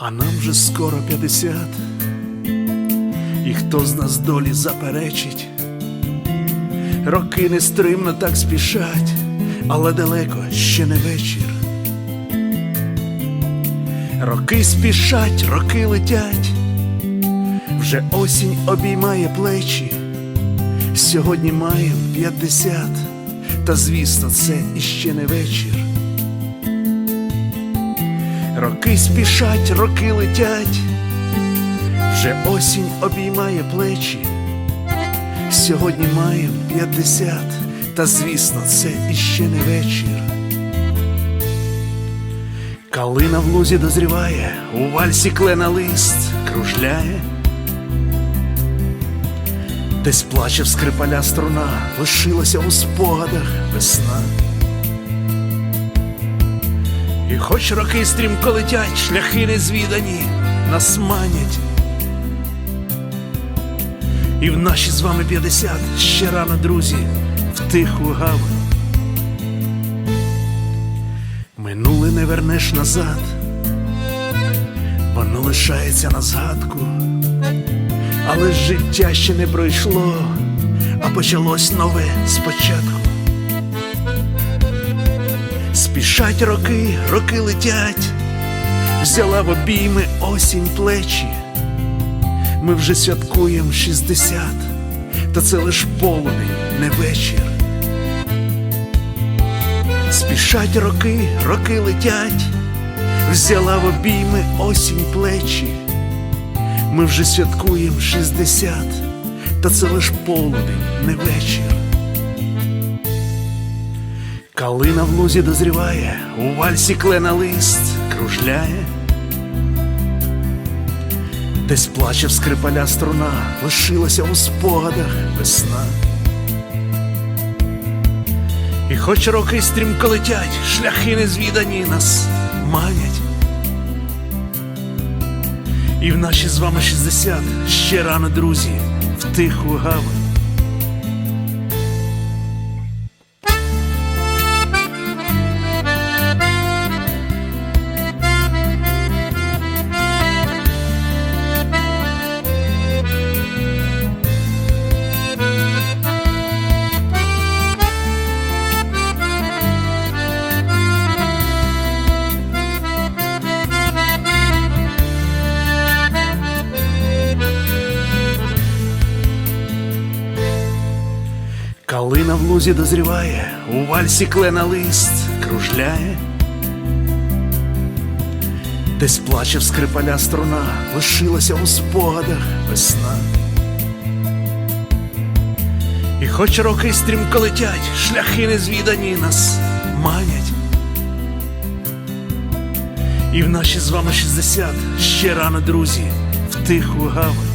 А нам вже скоро п'ятдесят, і хто з нас долі заперечить, роки нестримно так спішать, але далеко ще не вечір. Роки спішать, роки летять, вже осінь обіймає плечі. Сьогодні маєм п'ятдесят, та звісно, це іще не вечір. Роки спішать, роки летять, вже осінь обіймає плечі. Сьогодні маєм п'ятдесят, та звісно, це іще не вечір. Калина в лузі дозріває, у вальсі клена лист кружляє. Десь плаче в скрипаля струна, лишилася у спогадах весна. І хоч роки стрімко летять, шляхи незвідані нас манять. І в наші з вами п'ятдесят ще рано, друзі, в тиху гавань. Минуле не вернеш назад, воно лишається на згадку, але життя ще не пройшло, а почалось нове спочатку. Спішать роки, роки летять, взяла в обійми осінь плечі. Ми вже святкуємо шістдесят, та це лиш полудень, не вечір. Спішать роки, роки летять, взяла в обійми осінь плечі. Ми вже святкуємо шістдесят, та це лиш полудень, не вечір. Калина в лузі дозріває, у вальсі клена лист кружляє. Десь плаче в скрипаля струна, лишилася у спогадах весна. І хоч роки стрімко летять, шляхи незвідані нас манять. І в наші з вами шістдесят ще рано, друзі, в тиху гавань. Калина в лузі дозріває, у вальсі клена лист кружляє. Десь плаче в скрипаля струна, лишилася у спогадах весна. І хоч роки стрімко летять, шляхи незвідані нас манять. І в наші з вами шістдесят ще рано, друзі, в тиху гавань.